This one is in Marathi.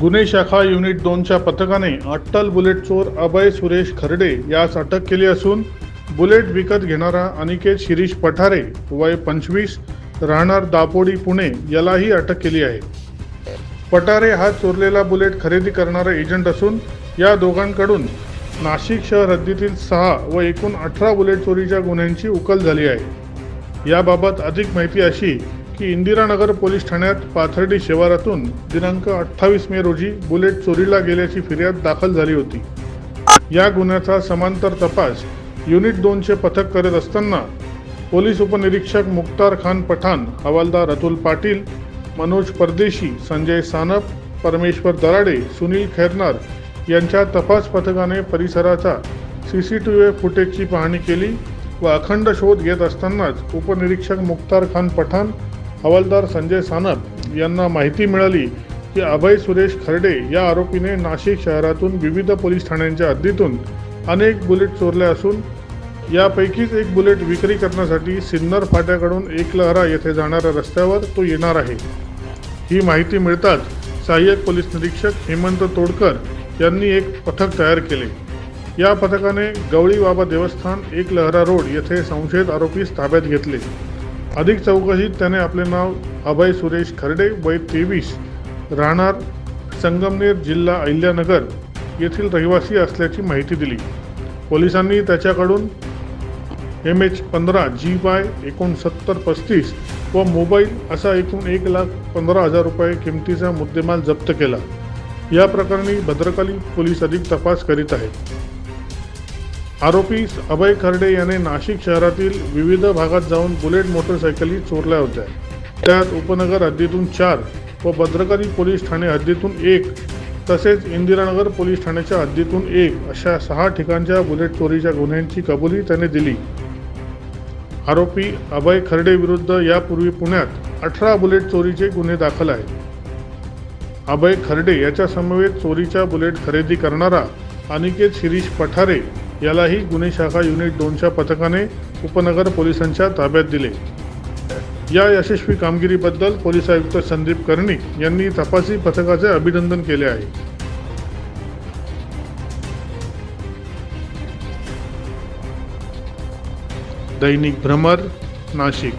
गुन्हे शाखा युनिट दोनच्या पथकाने अट्टल बुलेट चोर अभय सुरेश खर्डे यास अटक केली असून बुलेट विकत घेणारा अनिकेत शिरीष पठारे वय पंचवीस राहणार दापोडी पुणे यालाही अटक केली आहे. पठारे हा चोरलेला बुलेट खरेदी करणारा एजंट असून या दोघांकडून नाशिक शहर हद्दीतील सहा व एकूण अठरा बुलेट चोरीच्या गुन्ह्यांची उकल झाली आहे. याबाबत अधिक माहिती अशी की इंदिरानगर पोलीस ठाण्यात पाथर्डी शिवारातून दिनांक अठ्ठावीस मे रोजी बुलेट चोरीला गेल्याची फिर्याद दाखल झाली होती. या गुन्ह्याचा समांतर तपास युनिट दोनचे पथक करत असताना पोलीस उपनिरीक्षक मुक्तार खान पठाण हवालदार अतुल पाटील मनोज परदेशी संजय सानप परमेश्वर दराडे सुनील खैरनार यांच्या तपास पथकाने परिसराचा सी सी टी व्ही फुटेजची पाहणी केली व अखंड शोध घेत असतानाच उपनिरीक्षक मुक्तार खान पठाण हवालदार संजय सानप यांना माहिती मिळाली की अभय सुरेश खर्डे या आरोपीने नाशिक शहरातून विविध पोलीस ठाण्यांच्या हद्दीतून अनेक बुलेट चोरले असून यापैकीच एक बुलेट विक्री करण्यासाठी सिन्नर फाट्याकडून एकलहरा येथे जाणाऱ्या रस्त्यावर तो येणार आहे. ही माहिती मिळताच सहाय्यक पोलीस निरीक्षक हेमंत तोडकर यांनी एक पथक तयार केले. या पथकाने गवळी बाबा देवस्थान एक लहरा रोड येथे संशयित आरोपीस ताब्यात घेतले. अधिक चौकशीत त्याने आपले नाव अभय सुरेश खर्डे वय तेवीस राहणार संगमनेर जिल्हा अहिल्यानगर येथील रहिवासी असल्याची माहिती दिली. पोलिसांनी त्याच्याकडून एम एच पंधरा जी वाय एकोणसत्तर पस्तीस व मोबाईल असा एकूण एक लाख पंधरा हजार रुपये किमतीचा मुद्देमाल जप्त केला. या प्रकरणी भद्रकाली पोलीस अधिक तपास करीत आहेत. आरोपी अभय खर्डे याने नाशिक शहरातील विविध भागात जाऊन बुलेट मोटरसायकली चोरल्या होत्या. त्यात उपनगर हद्दीतून चार व भद्रकाली पोलीस ठाणे हद्दीतून एक तसेच इंदिरानगर पोलीस ठाण्याच्या हद्दीतून एक अशा सहा ठिकाणच्या बुलेट चोरीच्या गुन्ह्यांची कबुली त्याने दिली. आरोपी अभय खर्डे विरुद्ध यापूर्वी पुण्यात अठरा बुलेट चोरीचे गुन्हे दाखल आहेत. अभय खर्डे याच्या समवेत चोरीच्या बुलेट खरेदी करणारा अनिकेत शिरीष पठारे यालाही गुन्हे शाखा युनिट दोनच्या पथकाने उपनगर पोलिसांच्या ताब्यात दिले. या यशस्वी कामगिरीबद्दल पोलीस आयुक्त संदीप कर्णिक यांनी तपासी पथकाचे अभिनंदन केले आहे. दैनिक भ्रमर नाशिक.